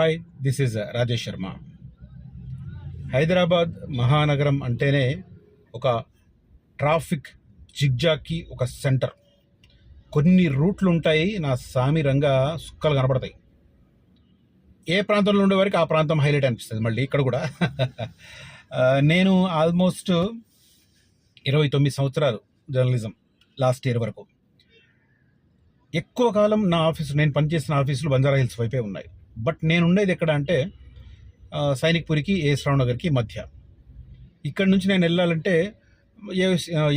Hi this is Rajesh Sharma Hyderabad మహానగరం అంటేనే ఒక ట్రాఫిక్ జిగ్జాకి ఒక సెంటర్. కొన్ని రూట్లు ఉంటాయి నా సామి రంగా సుక్కలు కనపడతాయి ఏ ప్రాంతంలో ఉండే వరకు ఆ ప్రాంతం హైలైట్ అనిపిస్తుంది మళ్ళీ ఇక్కడ కూడా. నేను ఆల్మోస్ట్ ఇరవై తొమ్మిది సంవత్సరాలు జర్నలిజం లాస్ట్ ఇయర్ వరకు. ఎక్కువ కాలం నా ఆఫీసు నేను పనిచేసిన ఆఫీసులు బంజారా హిల్స్ వైపే ఉన్నాయి. బట్ నేను ఉండేది ఎక్కడ అంటే సైనిక్పురికి ఏ శ్రావణ్ నగర్కి మధ్య. ఇక్కడ నుంచి నేను వెళ్ళాలంటే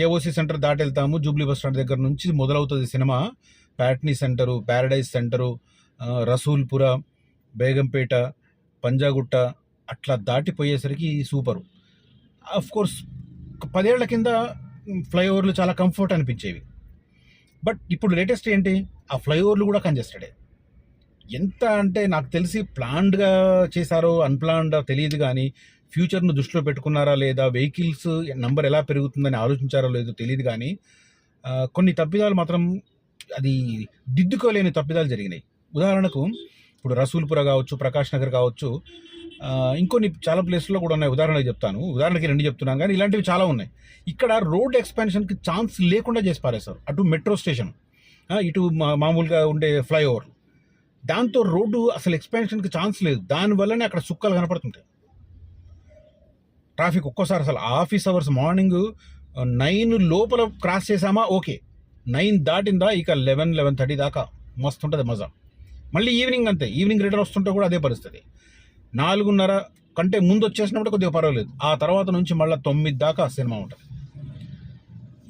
ఏఓసి సెంటర్ దాటి వెళ్తాము. జూబ్లీ బస్ స్టాండ్ దగ్గర నుంచి మొదలవుతుంది cinema. Patny centre Paradise centre Rasoolpura Begumpet Panjagutta అట్లా దాటిపోయేసరికి సూపరు. కోర్స్ పదేళ్ళ కింద ఫ్లైఓవర్లు చాలా కంఫర్ట్ అనిపించేవి. బట్ ఇప్పుడు లేటెస్ట్ ఏంటి? ఆ ఫ్లైఓవర్లు కూడా కంజెస్టెడే ఎంత అంటే నాకు తెలిసి ప్లాన్డ్గా చేశారో అన్ప్లాన్డ్ తెలియదు కానీ ఫ్యూచర్ను దృష్టిలో పెట్టుకున్నారా లేదా వెహికల్స్ నంబర్ ఎలా పెరుగుతుందని ఆలోచించారో లేదో తెలియదు కానీ కొన్ని తప్పిదాలు మాత్రం అది దిద్దుకోలేని తప్పిదాలు జరిగినాయి. ఉదాహరణకు ఇప్పుడు రసూల్పుర కావచ్చు ప్రకాష్ నగర్ కావచ్చు ఇంకొన్ని చాలా ప్లేస్లో కూడా ఉన్నాయి. ఉదాహరణకు చెప్తాను. ఉదాహరణకి రెండు చెప్తున్నాను కానీ ఇలాంటివి చాలా ఉన్నాయి. ఇక్కడ రోడ్ ఎక్స్పాన్షన్కి ఛాన్స్ లేకుండా చేసి పారేస్తారు అటు మెట్రో స్టేషన్. ఇటు మా- మామూలుగా ఉండే ఫ్లైఓవర్. దాంతో రోడ్డు అసలు ఎక్స్పాన్షన్కి ఛాన్స్ లేదు. దానివల్లనే అక్కడ సుక్కలు కనపడుతుంటాయి. ట్రాఫిక్ ఒక్కోసారి అసలు ఆఫీస్ అవర్స్ మార్నింగ్ నైన్ లోపల క్రాస్ చేసామా ఓకే. నైన్ దాటిందా? ఇక లెవెన్ లెవెన్ థర్టీ దాకా మస్తు ఉంటుంది మజా. మళ్ళీ ఈవినింగ్ అంతే. ఈవినింగ్ రిటర్న్ వస్తుంటే కూడా అదే పరిస్థితి. నాలుగున్నర కంటే ముందు వచ్చేసినప్పుడు కొద్దిగా పర్వాలేదు. ఆ తర్వాత నుంచి మళ్ళీ తొమ్మిది దాకా సినిమా ఉంటుంది.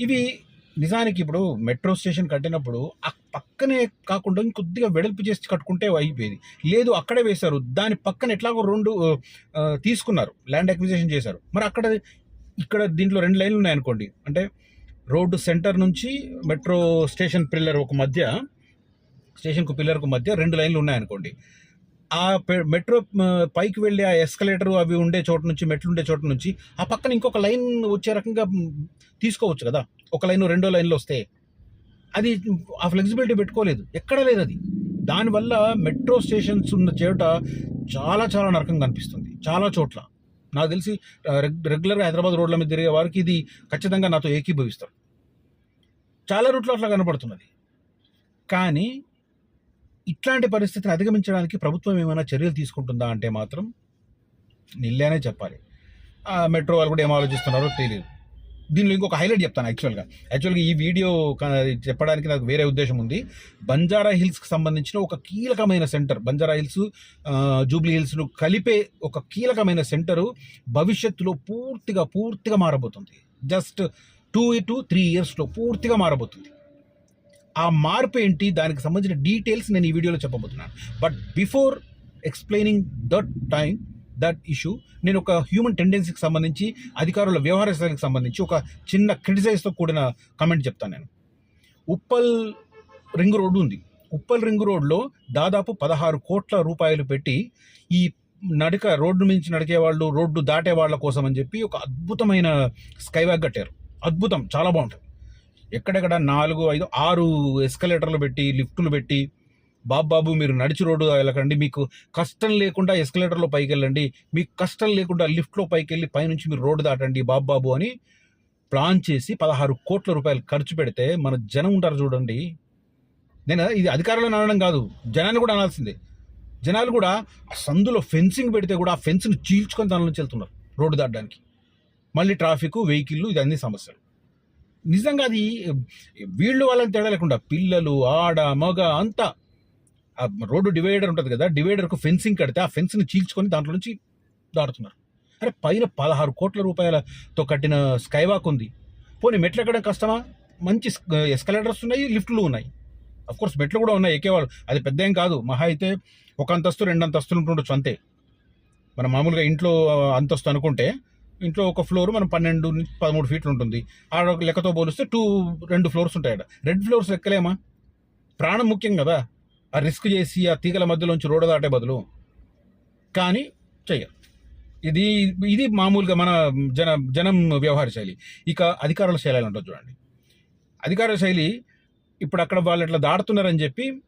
ఇవి నిజానికి ఇప్పుడు మెట్రో స్టేషన్ కట్టినప్పుడు ఆ పక్కనే కాకుండా ఇంకొద్దిగా వెడల్పు చేసి కట్టుకుంటే అయిపోయేది. లేదు అక్కడే వేశారు. దాని పక్కన ఎట్లాగో రెండు తీసుకున్నారు. ల్యాండ్ అక్విజిషన్ చేశారు. మరి అక్కడ ఇక్కడ దీంట్లో రెండు లైన్లు ఉన్నాయనుకోండి. అంటే రోడ్డు సెంటర్ నుంచి మెట్రో స్టేషన్ పిల్లర్ ఒక మధ్య స్టేషన్కు పిల్లర్కు మధ్య రెండు లైన్లు ఉన్నాయనుకోండి. ఆ పె- మెట్రో పైకి వెళ్ళి ఆ ఎస్కలేటర్ అవి ఉండే చోట నుంచి మెట్లు ఉండే చోట నుంచి ఆ పక్కన ఇంకొక లైన్ వచ్చే రకంగా తీసుకోవచ్చు కదా. ఒక లైన్ రెండో లైన్లో వస్తే. అది ఆ ఫ్లెక్సిబిలిటీ పెట్టుకోలేదు. ఎక్కడ లేదు అది. దానివల్ల మెట్రో స్టేషన్స్ ఉన్న చోట చాలా చాలా నరకంగా కనిపిస్తుంది. చాలా చోట్ల. నాకు తెలిసి రెగ్- రెగ్యులర్గా హైదరాబాద్ రోడ్ల మీద తిరిగే వారికి ఇది ఖచ్చితంగా నాతో ఏకీభవిస్తారు చాలా రూట్లో అట్లా కనపడుతున్నది. కానీ ఇట్లాంటి పరిస్థితిని అధిగమించడానికి ప్రభుత్వం ఏమైనా చర్యలు తీసుకుంటుందా అంటే మాత్రం నిల్లేనే చెప్పాలి. ఆ మెట్రో వాళ్ళు కూడా ఏం ఆలోచిస్తున్నారో తెలియదు దీనిలో ఇంకొక హైలైట్ చెప్తాను యాక్చువల్గా. యాక్చువల్గా ఈ వీడియో చెప్పడానికి నాకు వేరే ఉద్దేశం ఉంది. బంజారా హిల్స్కి సంబంధించిన ఒక కీలకమైన సెంటర్ బంజారా హిల్స్ జూబ్లీ హిల్స్ను కలిపే ఒక కీలకమైన సెంటరు భవిష్యత్తులో పూర్తిగా పూర్తిగా మారబోతుంది. జస్ట్ టూ టు త్రీ ఇయర్స్లో పూర్తిగా మారబోతుంది. ఆ మార్పు ఏంటి? దానికి సంబంధించిన డీటెయిల్స్ నేను ఈ వీడియోలో చెప్పబోతున్నాను. But before explaining that time that issue నేను ఒక హ్యూమన్ టెండెన్సీకి సంబంధించి అధికారుల వ్యవహార సంబంధించి ఒక చిన్న క్రిటిసైజ్తో కూడిన కమెంట్ చెప్తాను నేను. ఉప్పల్ రింగ్ రోడ్డు ఉంది. ఉప్పల్ రింగ్ రోడ్లో దాదాపు పదహారు కోట్ల రూపాయలు పెట్టి ఈ నడక రోడ్డు నుంచి నడికే వాళ్ళు రోడ్డు దాటే వాళ్ళ కోసం అని చెప్పి ఒక అద్భుతమైన స్కైబ్యాగ్ కట్టారు. అద్భుతం. చాలా బాగుంటుంది. ఎక్కడెక్కడ నాలుగు ఐదు ఆరు ఎస్కలేటర్లు పెట్టి లిఫ్టులు పెట్టి బాబు బాబు మీరు నడిచి రోడ్డు వెళ్ళకండి మీకు కష్టం లేకుండా ఎస్కలేటర్లో పైకి వెళ్ళండి మీకు కష్టం లేకుండా లిఫ్ట్లో పైకి వెళ్ళి పైనుంచి మీరు రోడ్డు దాటండి బాబు బాబు అని ప్లాన్ చేసి పదహారు కోట్ల రూపాయలు ఖర్చు పెడితే మన జనం ఉంటారు చూడండి. నేను ఇది అధికారులను అనడం కాదు జనాన్ని కూడా అనాల్సిందే. జనాలు కూడా సందులో ఫెన్సింగ్ పెడితే కూడా ఆ ఫెన్స్ని చీల్చుకొని దాని నుంచి వెళ్తున్నారు రోడ్డు దాటడానికి. మళ్ళీ ట్రాఫిక్ వెహికల్ ఇది అన్ని సమస్యలు. నిజంగా అది వీళ్ళు వాళ్ళని తేడా లేకుండా పిల్లలు ఆడ మగ అంతా ఆ రోడ్డు డివైడర్ ఉంటుంది కదా డివైడర్కు ఫెన్సింగ్ కడితే ఆ ఫెన్స్ని చీల్చుకొని దాంట్లో నుంచి దాటుతున్నారు. అరే పైన పదహారు కోట్ల రూపాయలతో కట్టిన స్కైవాక్ ఉంది. పోనీ మెట్లు ఎక్కడం కష్టమా? మంచి ఎస్కలేటర్స్ ఉన్నాయి లిఫ్ట్లు ఉన్నాయి. కోర్స్ మెట్లు కూడా ఉన్నాయి ఎక్కేవాళ్ళు అది పెద్ద ఏం కాదు. మహా అయితే ఒక అంతస్తు రెండు అంతస్తులు ఉంటుండొచ్చు అంతే. మనం మామూలుగా ఇంట్లో అంతస్తు అనుకుంటే ఇంట్లో ఒక ఫ్లోర్ మనం పన్నెండు నుంచి పదమూడు ఫీట్లు ఉంటుంది. ఆ ఒక లెక్కతో పోలిస్తే టూ రెండు ఫ్లోర్స్ ఉంటాయి రెడ్ ఫ్లోర్స్ ఎక్కలేమా ప్రాణం ముఖ్యం కదా. ఆ రిస్క్ చేసి ఆ తీగల మధ్యలోంచి రోడ్డు దాటే బదులు. కానీ చెయ్యరు. ఇది ఇది మామూలుగా మన జన జనం వ్యవహార శైలి. ఇక అధికారుల శైలి ఉంటుంది చూడండి. అధికారుల శైలి ఇప్పుడు అక్కడ వాళ్ళు ఇట్లా దాడుతున్నారని చెప్పి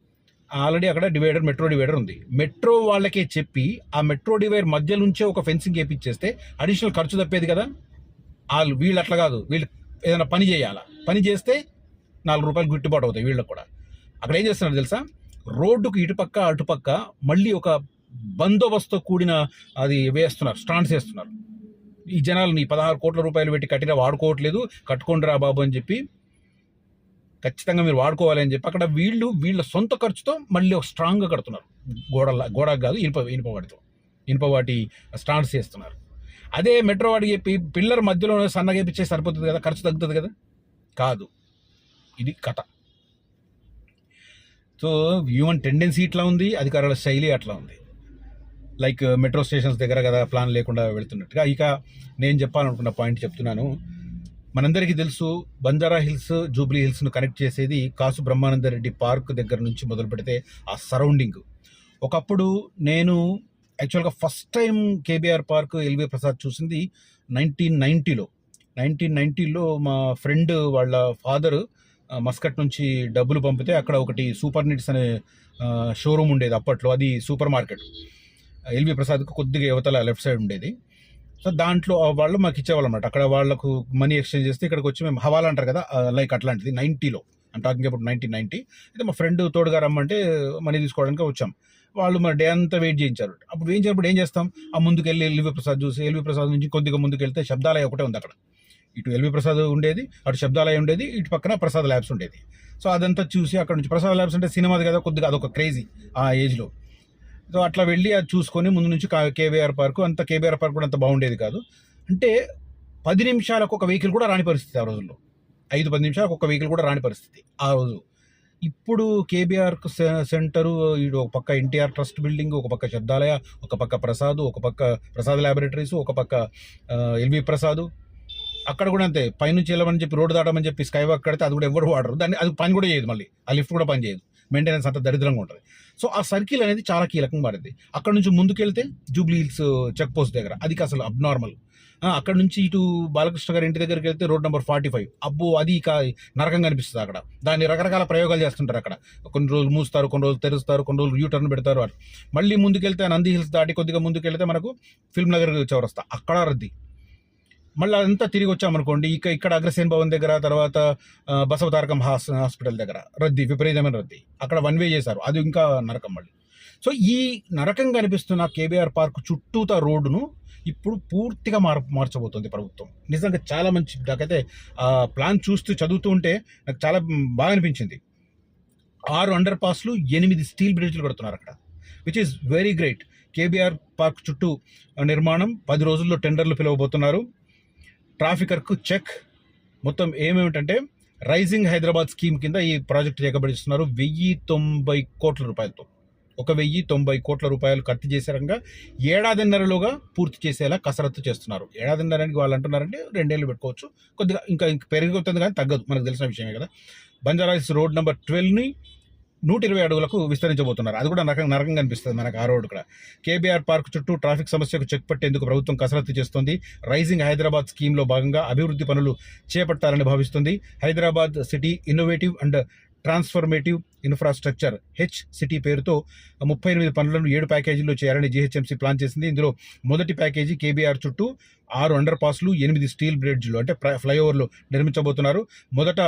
ఆల్రెడీ అక్కడ డివైడర్ మెట్రో డివైడర్ ఉంది. మెట్రో వాళ్ళకే చెప్పి ఆ మెట్రో డివైడర్ మధ్య నుంచే ఒక ఫెన్సింగ్ వేపించేస్తే అడిషనల్ ఖర్చు తప్పేది కదా? వాళ్ళు వీళ్ళు అట్లా కాదు. వీళ్ళు ఏదైనా పని చేయాలా? పని చేస్తే నాలుగు రూపాయలు గిట్టుబాటు అవుతాయి వీళ్ళకి కూడా. అక్కడ ఏం చేస్తున్నారు తెలుసా? రోడ్డుకు ఇటుపక్క అటుపక్క మళ్ళీ ఒక బందోబస్తుతో కూడిన అది వేస్తున్నారు స్టాండ్స్ వేస్తున్నారు. ఈ జనాలు నీ పదహారు కోట్ల రూపాయలు పెట్టి కట్టినా వాడుకోవట్లేదు కట్టుకోండి రా బాబు అని చెప్పి ఖచ్చితంగా మీరు వాడుకోవాలి అని చెప్పి అక్కడ వీళ్ళు వీళ్ళ సొంత ఖర్చుతో మళ్ళీ ఒక స్ట్రాంగ్గా కడుతున్నారు. గోడల గోడకు కాదు ఇనుప ఇనుప వాటితో. ఇనుప వాటి స్టాండ్స్ చేస్తున్నారు. అదే మెట్రో వాడికి చెప్పి పిల్లర్ మధ్యలో సన్నగా వేపించే సరిపోతుంది కదా? ఖర్చు తగ్గుతుంది కదా? కాదు. ఇది కథ. సో హ్యూమన్ టెండెన్సీ ఇట్లా ఉంది అధికారుల శైలి అట్లా ఉంది. లైక్ మెట్రో స్టేషన్స్ దగ్గర కదా ప్లాన్ లేకుండా వెళ్తున్నట్టుగా. ఇక నేను చెప్పాలనుకున్న పాయింట్ చెప్తున్నాను. మనందరికీ తెలుసు బంజారా హిల్స్ జూబ్లీ హిల్స్ను కనెక్ట్ చేసేది కాసు బ్రహ్మానంద రెడ్డి పార్క్ దగ్గర నుంచి మొదలు పెడితే ఆ సరౌండింగ్. ఒకప్పుడు నేను యాక్చువల్గా first time KBR Park LV Prasad చూసింది నైన్టీన్ నైంటీలో నైన్టీన్ నైంటీలో మా ఫ్రెండ్ వాళ్ళ ఫాదర్ మస్కట్ నుంచి డబ్బులు పంపితే అక్కడ ఒకటి సూపర్ నిట్స్ అనే షోరూమ్ ఉండేది అప్పట్లో అది సూపర్ మార్కెట్. ఎల్వి ప్రసాద్కు కొద్దిగా యువతల లెఫ్ట్ సైడ్ ఉండేది. సో దాంట్లో వాళ్ళు మాకు ఇచ్చేవాళ్ళు అనమాట అక్కడ వాళ్ళకు మనీ ఎక్స్చేంజ్ చేస్తే ఇక్కడికి వచ్చి మేము హవాలా అంటారు కదా లైక్ అట్లాంటిది నైంటీలో టాకింగ్ అబౌట్ నైన్టీన్ నైన్టీ అయితే మా ఫ్రెండ్ తోడుగా రమ్మంటే మనీ తీసుకోవడానికి వచ్చాం. వాళ్ళు మా డే అంతా వెయిట్ చేయించారు. అప్పుడు ఏం చేసినప్పుడు ఏం చేస్తాం? ఆ ముందుకు వెళ్ళి ఎల్వి ప్రసాద్ చూసి ఎల్వి ప్రసాద్ నుంచి కొద్దిగా ముందుకు వెళ్తే శబ్దాలయ ఒకటే ఉంది అక్కడ. ఇటు ఎల్వి ప్రసాద్ ఉండేది అటు శబ్దాలయ ఉండేది ఇటు పక్కన ప్రసాద్ ల్యాబ్స్ ఉండేది. సో అదంతా చూసి అక్కడ నుంచి ప్రసాద్ ల్యాబ్స్ అంటే సినిమాది కదా కొద్దిగా అదొక క్రేజీ ఆ ఏజ్లో. సో అట్లా వెళ్ళి అది చూసుకొని ముందు నుంచి కేబీఆర్ పార్క్ అంత కేబీఆర్ పార్క్ కూడా అంత బాగుండేది కాదు. అంటే పది నిమిషాలకు ఒక వెహికల్ కూడా రాని పరిస్థితి ఆ రోజుల్లో. ఐదు పది నిమిషాలకు ఒక వెహికల్ కూడా రాని పరిస్థితి ఆ రోజు. ఇప్పుడు కేబీఆర్ సెంటరు ఇటు ఒక పక్క ఎన్టీఆర్ ట్రస్ట్ బిల్డింగ్ ఒక పక్క శబ్దాలయ ఒక పక్క ప్రసాద్ ఒక పక్క ప్రసాద్ ల్యాబొరేటరీస్ ఒక పక్క ఎల్వి ప్రసాద్. అక్కడ కూడా అంతే. పైనుంచి వెళ్ళమని చెప్పి రోడ్డు దాటమని చెప్పి స్కై వాక్ కడితే అది కూడా ఎవరు వాడరు. దాన్ని అది పని కూడా చేయదు మళ్ళీ. ఆ లిఫ్ట్ కూడా పని చేయదు. మెయింటెనెన్స్ అంత దరిద్రంగా ఉంటుంది. సో ఆ సర్కిల్ అనేది చాలా కీలకంగా మారింది. అక్కడ నుంచి ముందుకెళ్తే జూబ్లీ హిల్స్ చెక్ పోస్ట్ దగ్గర. అది అసలు అబ్నార్మల్ అక్కడ నుంచి ఇటు బాలకృష్ణ గారి ఇంటి దగ్గరికి వెళ్తే రోడ్ నెంబర్ ఫార్టీ ఫైవ్. అబ్బో అది ఇక నరకంగా అనిపిస్తుంది అక్కడ. దాన్ని రకరకాల ప్రయోగాలు చేస్తుంటారు అక్కడ. కొన్ని రోజులు మూస్తారు కొన్ని రోజులు తెరుస్తారు కొన్ని రోజులు యూటర్న్ పెడతారు అటు మళ్ళీ ముందుకెళ్తే నంది హిల్స్ దాటి కొద్దిగా ముందుకెళ్తే మనకు ఫిల్మ్ నగర్ చౌరస్తా అక్కడ రద్దీ. మళ్ళీ అదంతా తిరిగి వచ్చామనుకోండి ఇక ఇక్కడ అగ్రసేన్ భవన్ దగ్గర తర్వాత బసవ బసవతారకం హాస్ హాస్పిటల్ దగ్గర రద్దీ విపరీతమైన రద్దీ. అక్కడ వన్ వే చేశారు. అది ఇంకా నరకం మళ్ళీ. సో ఈ నరకంగా కనిపిస్తున్న కేబీఆర్ పార్క్ చుట్టూతా రోడ్డును ఇప్పుడు పూర్తిగా మార్ మార్చబోతుంది ప్రభుత్వం. నిజంగా చాలా మంచి నాకైతే ఆ ప్లాన్ చూస్తూ చదువుతూ ఉంటే నాకు చాలా బాగా అనిపించింది. ఆరు అండర్ పాస్లు ఎనిమిది స్టీల్ బ్రిడ్జ్లు కడుతున్నారు అక్కడ which is very great KBR Park చుట్టూ నిర్మాణం పది రోజుల్లో టెండర్లు పిలవబోతున్నారు. ట్రాఫికర్కు చెక్. మొత్తం ఏమేమిటంటే రైజింగ్ హైదరాబాద్ స్కీమ్ కింద ఈ ప్రాజెక్ట్ చేకబడిస్తున్నారు వెయ్యి తొంభై కోట్ల రూపాయలతో. ఒక వెయ్యి తొంభై కోట్ల రూపాయలు ఖర్చు చేసేరంగా ఏడాదిన్నరలోగా పూర్తి చేసేలా కసరత్తు చేస్తున్నారు. ఏడాదిన్నరానికి వాళ్ళు అంటున్నారంటే రెండేళ్ళు పెట్టుకోవచ్చు. కొద్దిగా ఇంకా ఇంకా పెరిగిపోతుంది కానీ తగ్గదు. మనకు తెలిసిన విషయమే కదా. బంజారాహిల్స్ రోడ్ నెంబర్ ట్వెల్వ్ని నూట ఇరవై అడుగులకు విస్తరించబోతున్నారు. అది కూడా నరకం నరకంగా అనిపిస్తుంది మనకు ఆ రోడ్డు కూడా. కేబీఆర్ పార్క్ చుట్టూ ట్రాఫిక్ సమస్యకు చెక్ పట్టేందుకు ప్రభుత్వం కసరత్తు చేస్తోంది? రైజింగ్ హైదరాబాద్ స్కీమ్లో భాగంగా అభివృద్ధి పనులు చేపట్టాలని భావిస్తుంది. Hyderabad city innovative and transformative infrastructure H city పేరుతో ముప్పై ఎనిమిది పనులను ఏడు ప్యాకేజీల్లో చేయాలని జీహెచ్ఎంసీ ప్లాన్ చేసింది. ఇందులో మొదటి ప్యాకేజీ కేబీఆర్ చుట్టూ ఆరు అండర్ పాస్లు ఎనిమిది స్టీల్ బ్రిడ్జ్లు అంటే ఫ్లైఓవర్లు నిర్మించబోతున్నారు. మొదట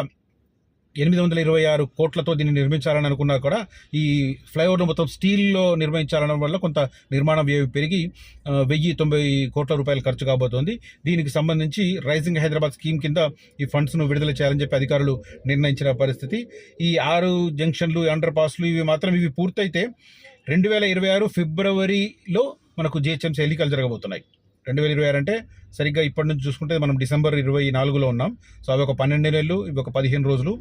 ఎనిమిది వందల ఇరవై ఆరు కోట్లతో దీన్ని నిర్మించాలని అనుకున్నా కూడా ఈ ఫ్లైఓవర్ను మొత్తం స్టీల్లో నిర్మించాలనడం వల్ల కొంత నిర్మాణ వ్యయం పెరిగి వెయ్యి తొంభై కోట్ల రూపాయలు ఖర్చు కాబోతోంది. దీనికి సంబంధించి రైజింగ్ హైదరాబాద్ స్కీమ్ కింద ఈ ఫండ్స్ను విడుదల చేయాలని చెప్పి అధికారులు నిర్ణయించిన పరిస్థితి. ఈ ఆరు జంక్షన్లు అండర్ పాస్లు ఇవి మాత్రం ఇవి పూర్తయితే రెండు వేల ఇరవై ఆరు ఫిబ్రవరిలో మనకు జిహెచ్ఎంసీ ఎన్నికలు జరగబోతున్నాయి. రెండు వేల ఇరవై ఆరు అంటే సరిగ్గా ఇప్పటి నుంచి చూసుకుంటే మనం డిసెంబర్ ఇరవై నాలుగులో ఉన్నాం. సో అవి ఒక పన్నెండు నెలలు ఇవి ఒక పదిహేను రోజులు.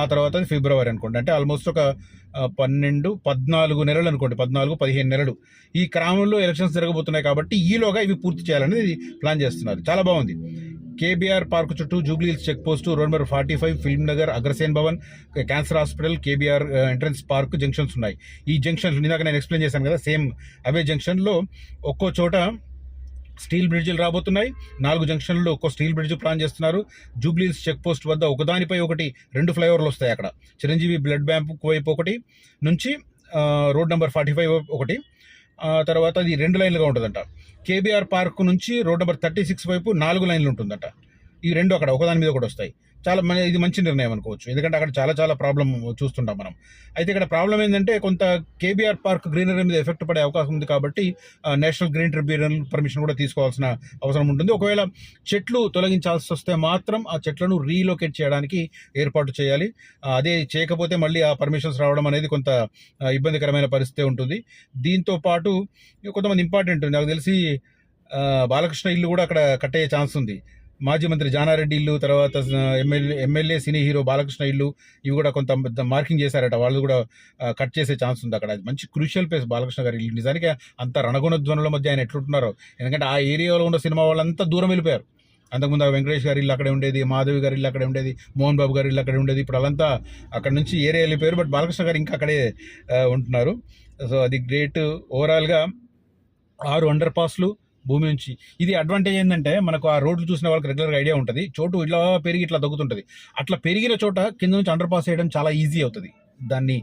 ఆ తర్వాత అది ఫిబ్రవరి అనుకోండి. అంటే ఆల్మోస్ట్ ఒక పన్నెండు పద్నాలుగు నెలలు అనుకోండి. పద్నాలుగు పదిహేను నెలలు. ఈ క్రమంలో ఎలక్షన్స్ జరగబోతున్నాయి కాబట్టి ఈలోగా ఇవి పూర్తి చేయాలనేది ప్లాన్ చేస్తున్నారు. చాలా బాగుంది. కేబీఆర్ పార్క్ చుట్టూ Jubilee Hills check post road number forty five film Nagar Agrasen Bhavan cancer hospital KBR entrance park junctions ఉన్నాయి. ఈ జంక్షన్స్ ఇందాక నేను ఎక్స్ప్లెయిన్ చేశాను కదా సేమ్ అవే జంక్షన్లో ఒక్కో చోట స్టీల్ బ్రిడ్జిలు రాబోతున్నాయి. నాలుగు జంక్షన్లలో ఒక్కో స్టీల్ బ్రిడ్జ్ ప్లాన్ చేస్తున్నారు. జూబ్లీస్ చెక్ పోస్ట్ వద్ద ఒకదానిపై ఒకటి రెండు ఫ్లైఓవర్లు వస్తాయి అక్కడ. చిరంజీవి బ్లడ్ బ్యాంప్ వైపు ఒకటి నుంచి రోడ్ నెంబర్ ఫార్టీ ఫైవ్ ఒకటి. తర్వాత అది రెండు లైన్లుగా ఉంటుందంట. కేబీఆర్ పార్క్ నుంచి రోడ్ నెంబర్ థర్టీ సిక్స్ వైపు నాలుగు లైన్లు ఉంటుందంట. ఈ రెండు అక్కడ ఒకదాని మీద కూడా వస్తాయి. చాలా మన ఇది మంచి నిర్ణయం అనుకోవచ్చు. ఎందుకంటే అక్కడ చాలా చాలా ప్రాబ్లం చూస్తుంటాం మనం. అయితే ఇక్కడ ప్రాబ్లం ఏంటంటే కొంత కేబీఆర్ పార్క్ గ్రీనరీ మీద ఎఫెక్ట్ పడే అవకాశం ఉంది కాబట్టి నేషనల్ గ్రీన్ ట్రిబ్యునల్ పర్మిషన్ కూడా తీసుకోవాల్సిన అవసరం ఉంటుంది. ఒకవేళ చెట్లు తొలగించాల్సి వస్తే మాత్రం ఆ చెట్లను రీలొకేట్ చేయడానికి ఏర్పాటు చేయాలి. అదే చేయకపోతే మళ్ళీ ఆ పర్మిషన్స్ రావడం అనేది కొంత ఇబ్బందికరమైన పరిస్థితి ఉంటుంది. దీంతో పాటు కొంతమంది ఇంపార్టెంట్ నాకు తెలిసి బాలకృష్ణ ఇల్లు కూడా అక్కడ కట్టే ఛాన్స్ ఉంది. మాజీ మంత్రి జానారెడ్డి ఇల్లు తర్వాత MLA MLA cine hero Balakrishna ఇల్లు ఇవి కూడా కొంత మార్కింగ్ చేశారట. వాళ్ళు కూడా కట్ చేసే ఛాన్స్ ఉంది అక్కడ. మంచి క్రూషియల్ ప్లేస్ బాలకృష్ణ గారి ఇల్లు. నిజానికి అంత రణగుణ ధ్వనుల మధ్య ఆయన ఎట్లుంటున్నారో. ఎందుకంటే ఆ ఏరియాలో ఉన్న సినిమా వాళ్ళంతా దూరం వెళ్ళిపోయారు. అంతకుముందు ఆ వెంకటేష్ గారి ఇల్లు అక్కడే ఉండేది మాధవి గారి ఇల్లు అక్కడే ఉండేది మోహన్ బాబు గారి ఇల్లు అక్కడే ఉండేది. ఇప్పుడు వాళ్ళంతా అక్కడ నుంచి ఏరియా వెళ్ళిపోయారు బట్ బాలకృష్ణ గారు ఇంకా అక్కడే ఉంటున్నారు. సో అది గ్రేట్. ఓవరాల్గా ఆరు అండర్ పాస్లు భూమి నుంచి. ఇది అడ్వాంటేజ్ ఏంటంటే మనకు ఆ రోడ్లు చూసిన వాళ్ళకి రెగ్యులర్గా ఐడియా ఉంటుంది. చోటు ఇట్లా పెరిగి ఇట్లా తగ్గుతుంటుంది. అట్లా పెరిగిన చోట కింద నుంచి అండర్ పాస్ చేయడం చాలా ఈజీ అవుతుంది. దాన్ని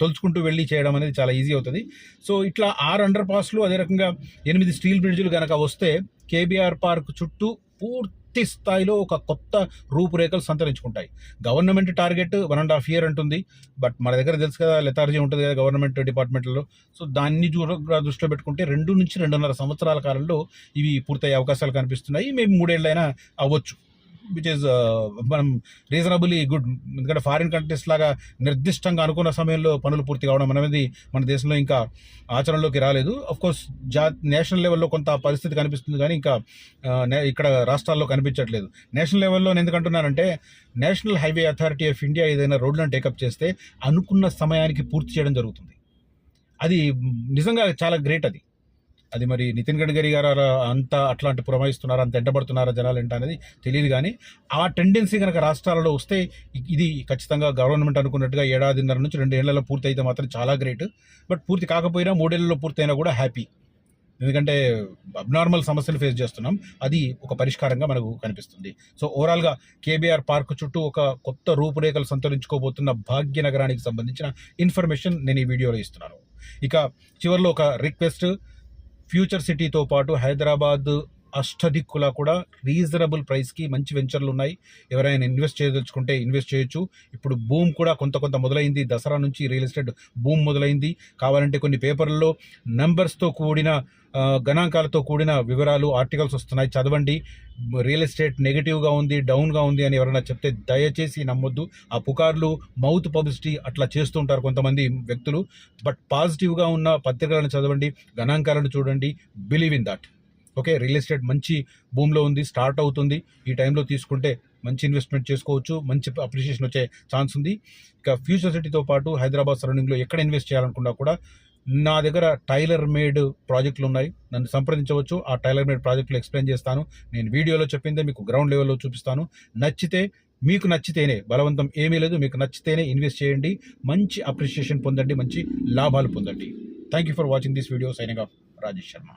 తొలుచుకుంటూ వెళ్ళి చేయడం అనేది చాలా ఈజీ అవుతుంది. సో ఇట్లా ఆరు అండర్ పాస్లు అదే రకంగా ఎనిమిది స్టీల్ బ్రిడ్జ్లు కనుక వస్తే కేబీఆర్ పార్క్ చుట్టూ పూర్తి స్థాయిలో ఒక కొత్త రూపురేఖలు సంతరించుకుంటాయి. Government target one and half year ఉంటుంది బట్ మన దగ్గర తెలుసు కదా లెథార్జీ ఉంటుంది కదా గవర్నమెంట్ డిపార్ట్మెంట్లో సో దాన్ని దృష్టిలో పెట్టుకుంటే రెండు నుంచి రెండున్నర సంవత్సరాల కాలంలో ఇవి పూర్తయ్యే అవకాశాలు కనిపిస్తున్నాయి. మేము మూడేళ్ళైనా అవ్వచ్చు. విచ్ ఇస్ uh, మనం రీజనబుల్లీ గుడ్ ఎందుకంటే ఫారిన్ కంట్రీస్ లాగా నిర్దిష్టంగా అనుకున్న సమయంలో పనులు పూర్తి కావడం అనేది మన దేశంలో ఇంకా ఆచరణలోకి రాలేదు. అఫ్ కోర్స్ జా నేషనల్ లెవెల్లో కొంత పరిస్థితి కనిపిస్తుంది కానీ ఇంకా ఇక్కడ రాష్ట్రాల్లో కనిపించట్లేదు. నేషనల్ లెవెల్లో నేను ఎందుకంటున్నానంటే national highway authority of India ఏదైనా రోడ్లను టేకప్ చేస్తే అనుకున్న సమయానికి పూర్తి చేయడం జరుగుతుంది. అది నిజంగా చాలా గ్రేట్ అది. అది మరి నితిన్ గడ్కరీ గారు అంత అట్లాంటి పురమాయిస్తున్నారా అంత ఎంటబడుతున్నారా జనాలు ఏంట అనేది తెలియదు కానీ ఆ టెండెన్సీ కనుక రాష్ట్రాలలో వస్తే ఇది ఖచ్చితంగా గవర్నమెంట్ అనుకున్నట్టుగా ఏడాదిన్నర నుంచి రెండు ఏళ్ళలో పూర్తి అయితే మాత్రం చాలా గ్రేట్ బట్ పూర్తి కాకపోయినా మూడేళ్ళలో పూర్తయినా కూడా హ్యాపీ ఎందుకంటే అబ్నార్మల్ సమస్యలు ఫేస్ చేస్తున్నాం. అది ఒక పరిష్కారంగా మనకు కనిపిస్తుంది. సో ఓవరాల్గా కేబీఆర్ పార్క్ చుట్టూ ఒక కొత్త రూపురేఖలు సంతరించుకోబోతున్న భాగ్యనగరానికి సంబంధించిన ఇన్ఫర్మేషన్ నేను ఈ వీడియోలో ఇస్తున్నాను. ఇక చివరిలో ఒక రిక్వెస్ట్ ఫ్యూచర్ సిటీతో పాటు హైదరాబాద్ అష్టదిక్కులా కూడా రీజనబుల్ ప్రైస్కి మంచి వెంచర్లు ఉన్నాయి ఎవరైనా ఇన్వెస్ట్ చేయదలుచుకుంటే ఇన్వెస్ట్ చేయొచ్చు. ఇప్పుడు బూమ్ కూడా కొంత కొంత మొదలైంది. దసరా నుంచి రియల్ ఎస్టేట్ బూమ్ మొదలైంది. కావాలంటే కొన్ని పేపర్లలో నెంబర్స్తో కూడిన గణాంకాలతో కూడిన వివరాలు ఆర్టికల్స్ వస్తున్నాయి. చదవండి. రియల్ ఎస్టేట్ నెగిటివ్గా ఉంది డౌన్గా ఉంది అని ఎవరైనా చెప్తే దయచేసి నమ్మొద్దు. ఆ పుకార్లు మౌత్ పబ్లిసిటీ అట్లా చేస్తూ ఉంటారు కొంతమంది వ్యక్తులు. బట్ పాజిటివ్గా ఉన్న పత్రికలను చదవండి గణాంకాలను చూడండి. Believe in that. Okay real estate మంచి భూమిలో ఉంది స్టార్ట్ అవుతుంది. ఈ టైంలో తీసుకుంటే మంచి ఇన్వెస్ట్మెంట్ చేసుకోవచ్చు మంచి అప్రిషియేషన్ వచ్చే ఛాన్స్ ఉంది. ఇక ఫ్యూచర్ సిటీతో పాటు హైదరాబాద్ సరౌండింగ్లో ఎక్కడ ఇన్వెస్ట్ చేయాలనుకున్నా కూడా నా దగ్గర టైలర్ మేడ్ ప్రాజెక్టులు ఉన్నాయి. నన్ను సంప్రదించవచ్చు ఆ టైలర్ మేడ్ ప్రాజెక్టులు ఎక్స్ప్లెయిన్ చేస్తాను. నేను వీడియోలో చెప్పిందే మీకు గ్రౌండ్ లెవెల్లో చూపిస్తాను. నచ్చితే మీకు నచ్చితేనే బలవంతం ఏమీ లేదు మీకు నచ్చితేనే ఇన్వెస్ట్ చేయండి. మంచి అప్రిషియేషన్ పొందండి మంచి లాభాలు పొందండి. Thank you for watching this video signing off Rajesh Sharma